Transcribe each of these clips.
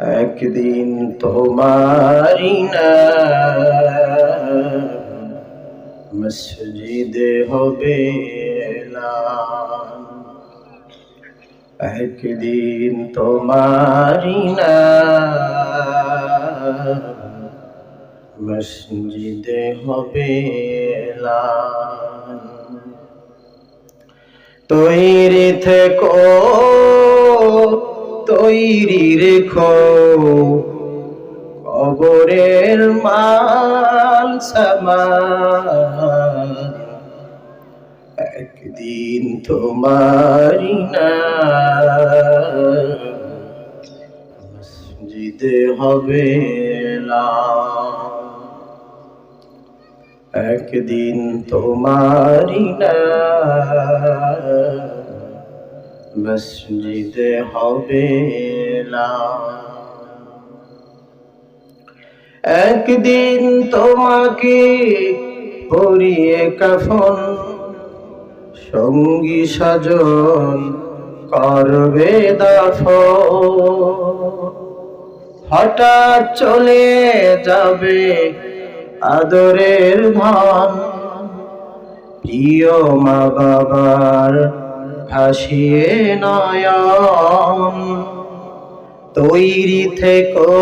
একদিন তোমারি মসজিদে হবে একদিন তোমারি মসজিদে হবে। তৈরি থেকো তৈরি রেখো। কবরের মাল সামান একদিন তোমারি না। মসজিদে হবে। একদিন তোমারি না। মসজিদে হবে এলান। একদিন তোমাকে পরিয়ে কাফন, সঙ্গী সাজন করবে দাফন হঠাৎ চলে যাবে আদরের ধন, প্রিয় মা বাবার ভাসিয়ে নয়ন। তৈরি থেকো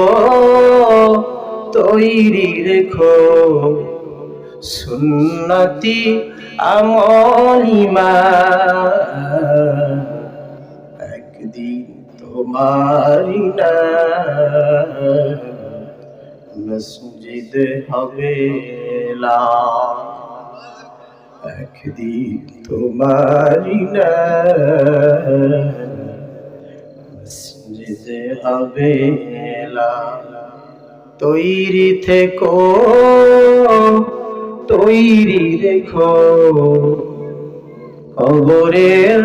তৈরি রেখো। সুন্নতি আমলিমা একদিন তোমারি না মসজিদে হবে এলান। একদিন তোমারি মসজিদে হবে তৈরি থেকো তৈরি রেখো। কবরের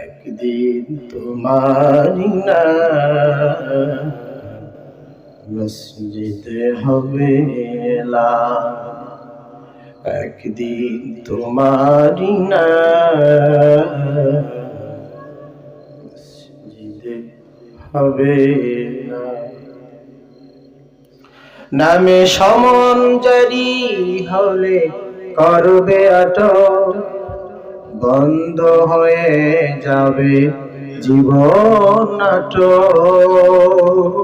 একদিন তোমারি না মসজিদে হবে একদিন তোমারি না। হবে নামে সমন জারি হলে করবে আটক। বন্ধ হয়ে যাবে জীবন নাটক।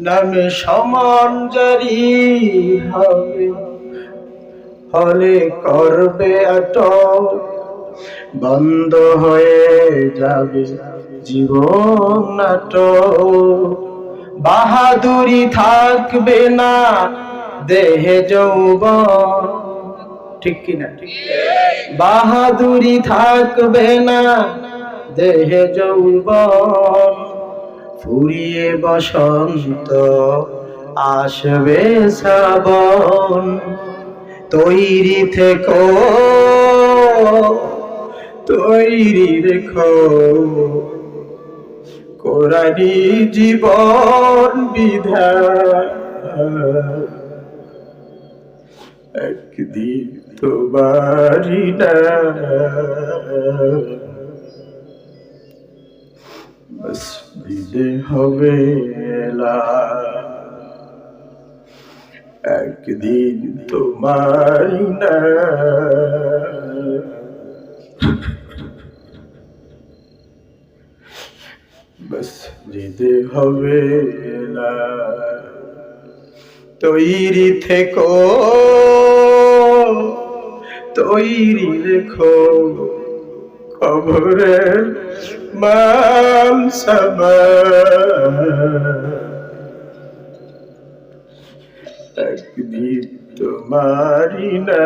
নামে সমন জারি হবে। হলে করবে আটক, বন্ধ হয়ে যাবে জীবন নাটক। বাহাদুরি থাকবে না দেহে যৌবন। ঠিক কিনা বাহাদুরি থাকবে না দেহে যৌবন। ফুরিয়ে বসন্ত আসবে শ্রাবণ। তৈরি থেকো তৈরি রেখো। কোরআনি জীবন বিধা একদিন তোমারি না মসজিদে হবে। একদিন তোমার না মসজিদে হবে। তৈরি থেকো তৈরি রেখো খবরের মাল সামান একদিন তোমারি না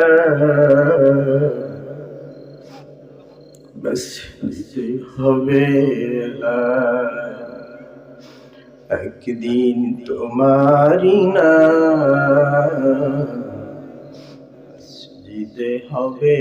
বস হবে একদিন তোমারি না মসজিদে হবে।